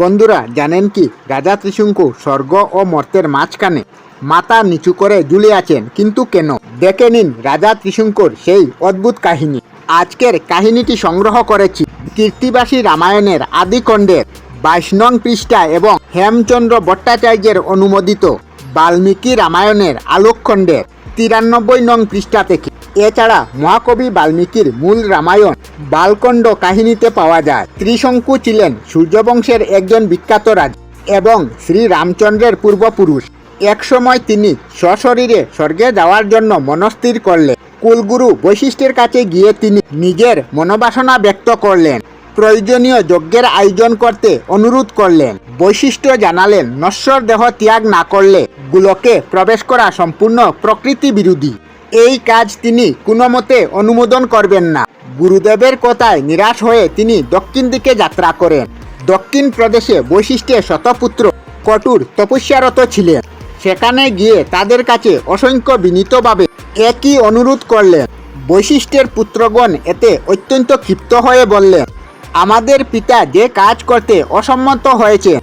বন্ধুরা, জানেন কি? রাজা ত্রিশঙ্কু স্বর্গ ও মর্তের মাঝখানে মাথা নিচু করে ঝুলে আছেন কিন্তু কেন? দেখে নিন রাজা ত্রিশঙ্কুর সেই অদ্ভুত কাহিনী। আজকের কাহিনীটি সংগ্রহ করেছি কীর্তিবাসী রামায়ণের আদিকণ্ডের বাইশ নং পৃষ্ঠা এবং হেমচন্দ্র ভট্টাচার্যের অনুমোদিত বাল্মীকি রামায়ণের আলোকখণ্ডের তিরানব্বই নং পৃষ্ঠা থেকে। এছাড়া মহাকবি বাল্মীকির মূল রামায়ণ বালকণ্ড কাহিনীতে পাওয়া যায়। ত্রিশঙ্কু ছিলেন সূর্যবংশের একজন বিখ্যাত রাজ এবং শ্রী রামচন্দ্রের পূর্বপুরুষ। একসময় তিনি সশরীরে স্বর্গে যাওয়ার জন্য মনস্থির করলেন। কুলগুরু বৈশিষ্ট্যের কাছে গিয়ে তিনি নিজের মনোবাসনা ব্যক্ত করলেন। প্রয়োজনীয় যজ্ঞের আয়োজন করতে অনুরোধ করলেন। বৈশিষ্ট্য জানালেন, নশ্বর দেহ ত্যাগ না করলে গুলোকে প্রবেশ করা সম্পূর্ণ প্রকৃতি বিরোধী। এই কাজ তিনি কোনো মতে অনুমোদন করবেন না। গুরুদেবের কথায় নিরাশ হয়ে তিনি দক্ষিণ দিকে যাত্রা করেন। দক্ষিণ প্রদেশে বৈশিষ্ট্যের শতপুত্র কটুর তপস্যারত ছিলেন। সেখানে গিয়ে তাদের কাছে অসংখ্য বিনীতভাবে একই অনুরোধ করলেন। বৈশিষ্ট্যের পুত্রগণ এতে অত্যন্ত ক্ষিপ্ত হয়ে বললেন, আমাদের পিতা যে কাজ করতে অসম্মত হয়েছে,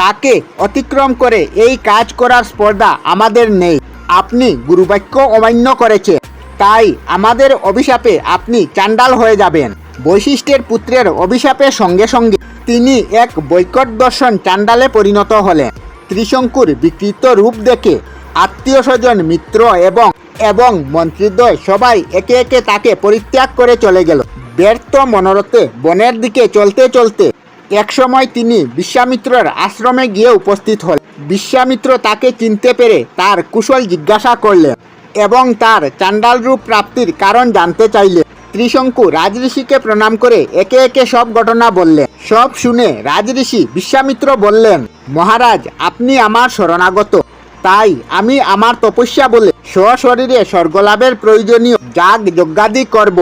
তাকে অতিক্রম করে এই কাজ করার স্পর্ধা আমাদের নেই। আপনি গুরুবাক্য অমান্য করেছে। তাই আমাদের অভিশাপে আপনি চান্ডাল হয়ে যাবেন। বৈশিষ্ট্যের পুত্রের অভিশাপের সঙ্গে সঙ্গে তিনি এক বৈকট দর্শন চান্ডালে পরিণত হলেন। ত্রিশঙ্কুর বিকৃত রূপ দেখে আত্মীয় স্বজন মিত্র এবং এবং মন্ত্রীদ্বয় সবাই একে একে তাকে পরিত্যাগ করে চলে গেল। ব্যর্থ মনোরথে বনের দিকে চলতে চলতে একসময় তিনি বিশ্বামিত্রের আশ্রমে গিয়ে উপস্থিত হলেন। বিশ্বামিত্র তাকে চিনতে পেরে তার কুশল জিজ্ঞাসা করলেন এবং তার চাণ্ডাল রূপ প্রাপ্তির কারণ জানতে চাইলেন। ত্রিশঙ্কু রাজঋষিকে প্রণাম করে একে একে সব ঘটনা বললেন। সব শুনে রাজঋষি বিশ্বামিত্র বললেন, মহারাজ, আপনি আমার শরণাগত। তাই আমি আমার তপস্যা বলে স্বশরীরে স্বর্গলাভের প্রয়োজনীয় যাগ যজ্ঞাদি করব।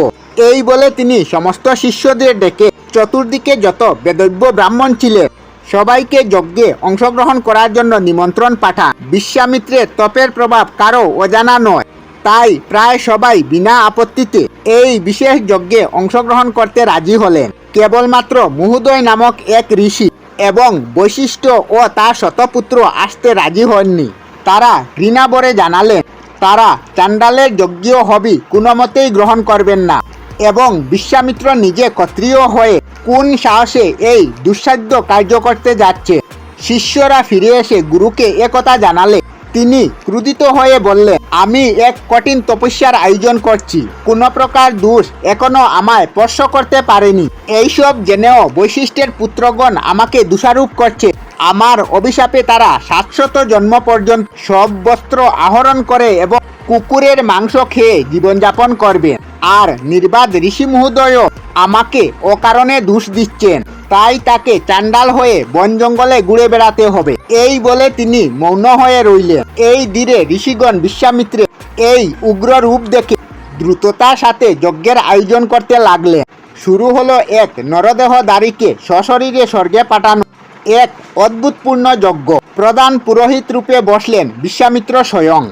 এই বলে তিনি সমস্ত শিষ্যদের ডেকে চতুর্দিকে যত বেদব্য ব্রাহ্মণ ছিলেন সবাইকে যজ্ঞে অংশগ্রহণ করার জন্য নিমন্ত্রণ পাঠান বিশ্বামিত্রের তপের প্রভাব কারও অজানা নয়। তাই প্রায় সবাই বিনা আপত্তিতে এই বিশেষ যজ্ঞে অংশগ্রহণ করতে রাজি হলেন। কেবলমাত্র মুহুদয় নামক এক ঋষি এবং বৈশিষ্ট্য ও তার শতপুত্র আসতে রাজি হননি। তারা ঘৃণাবরে জানালেন, তারা চান্ডালের যজ্ঞ হবি কোনো মতেই গ্রহণ করবেন না। এবং বিশ্বামিত্র নিজে ক্ষত্রিয় হয়ে কোন সাহসে এই দুঃসাধ্য কার্য করতে যাচ্ছে? শিষ্যরা ফিরে এসে গুরুকে একথা জানালে। তিনি ক্রুদিত হয়ে বললেন, আমি এক কঠিন তপস্যার আয়োজন করছি। কোনো প্রকার দোষ এখনও আমায় স্পর্শ করতে পারেনি। এইসব জেনেও বৈশিষ্ট্যের পুত্রগণ আমাকে দোষারোপ করছে। আমার অভিশাপে তারা সাতশত জন্ম পর্যন্ত সব বস্ত্র আহরণ করে এবং কুকুরের মাংস খেয়ে জীবনযাপন করবে। আর নির্বাদ ঋষি মহোদয়ও আমাকে অকারণে দোষ দিচ্ছেন। তাই তাকে চান্ডাল হয়ে বন জঙ্গলে ঘুরে বেড়াতে হবে। এই বলে তিনি মৌন হয়ে রইলেন। এই ধীরে ঋষিগণ বিশ্বামিত্রে এই উগ্র রূপ দেখে দ্রুততার সাথে যজ্ঞের আয়োজন করতে লাগলেন। শুরু হলো এক নরদেহদারীকে সশরীরে স্বর্গে পাঠানো। এক অদ্ভুতপূর্ণ যজ্ঞ। প্রধান পুরোহিত রূপে বসলেন বিশ্বামিত্র স্বয়ং।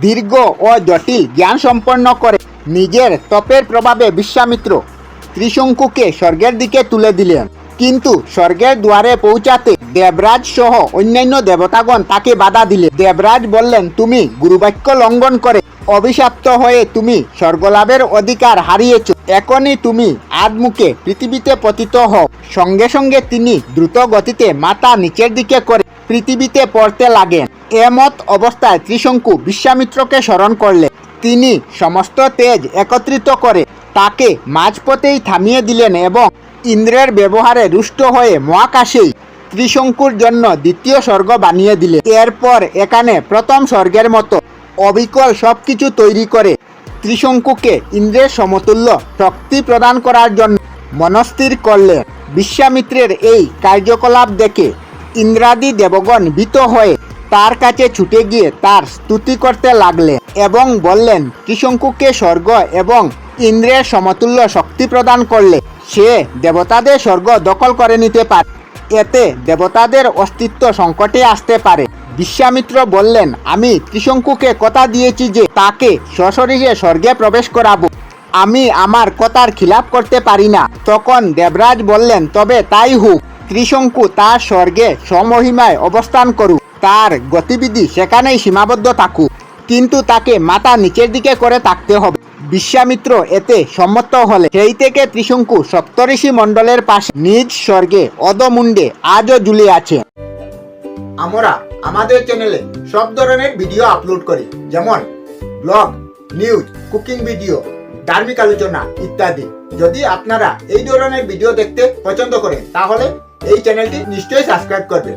দীর্ঘ ও জটিল জ্ঞান সম্পন্ন করে নিজের তপের প্রভাবে বিশ্বামিত্র ত্রিশঙ্কুকে স্বর্গের দিকে তুলে দিলেন। কিন্তু স্বর্গের দুয়ারে পৌঁছাতে দেবরাজ সহ অন্যান্য দেবতাগণ তাকে বাধা দিলে। দেবরাজ বললেন, তুমি গুরুবাক্য লঙ্ঘন করে অভিশপ্ত হয়ে তুমি স্বর্গলাভের অধিকার হারিয়েছ। এখনই তুমি আদমুখে পৃথিবীতে পতিত হও। সঙ্গে সঙ্গে তিনি দ্রুত গতিতে মাথা নিচের দিকে করে পৃথিবীতে পড়তে লাগেন। এমত অবস্থায় ত্রিশঙ্কু বিশ্বামিত্রকে স্মরণ করলে। তিনি সমস্ত তেজ একত্রিত করে তাকে মাঝপথেই থামিয়ে দিলেন এবং ইন্দ্রের ব্যবহারে রুষ্ট হয়ে মহাকাশেই ত্রিশঙ্কুর জন্য দ্বিতীয় স্বর্গ বানিয়ে দিলে এরপর এখানে প্রথম স্বর্গের মতো অবিকল সবকিছু তৈরি করে ত্রিশঙ্কুকে ইন্দ্রের সমতুল্য শক্তি প্রদান করার জন্য মনস্থির করলেন। বিশ্বামিত্রের এই কার্যকলাপ দেখে ইন্দ্রাদি দেবগণ ভীত হয়ে তার কাছে ছুটে গিয়ে তার স্তুতি করতে লাগলেন এবং বললেন ত্রিশঙ্কুকে স্বর্গ এবং ইন্দ্রের সমতুল্য শক্তি প্রদান করলে সে দেবতাদের স্বর্গ দখল করে নিতে পারে। এতে দেবতাদের অস্তিত্ব সংকটে আসতে পারে। বিশ্বামিত্র বললেন, আমি ত্রিশঙ্কুকে কথা দিয়েছি যে তাকে সশরীরে স্বর্গে প্রবেশ করাবো। আমি আমার কথার খিলাপ করতে পারি না। তখন দেবরাজ বললেন, তবে তাই হোক ত্রিশঙ্কু তার স্বর্গে সমহিমায় অবস্থান করুক। তার গতিবিধি সেখানেই সীমাবদ্ধ থাকুক। কিন্তু তাকে মাথা নিচের দিকে করে থাকতে হবে। বিশ্বামিত্র এতে সম্মত হলে সেই থেকে ত্রিশঙ্কু সপ্তঋষি মণ্ডলের পাশে নিজ স্বর্গে অদমুন্ডে আজও ঝুলে আছে। আমরা আমাদের চ্যানেলে সব ধরনের ভিডিও আপলোড করি, যেমন ব্লগ নিউজ কুকিং ভিডিও ধার্মিক আলোচনা ইত্যাদি। যদি আপনারা এই ধরনের ভিডিও দেখতে পছন্দ করেন, তাহলে এই চ্যানেলটি নিশ্চয়ই সাবস্ক্রাইব করবেন।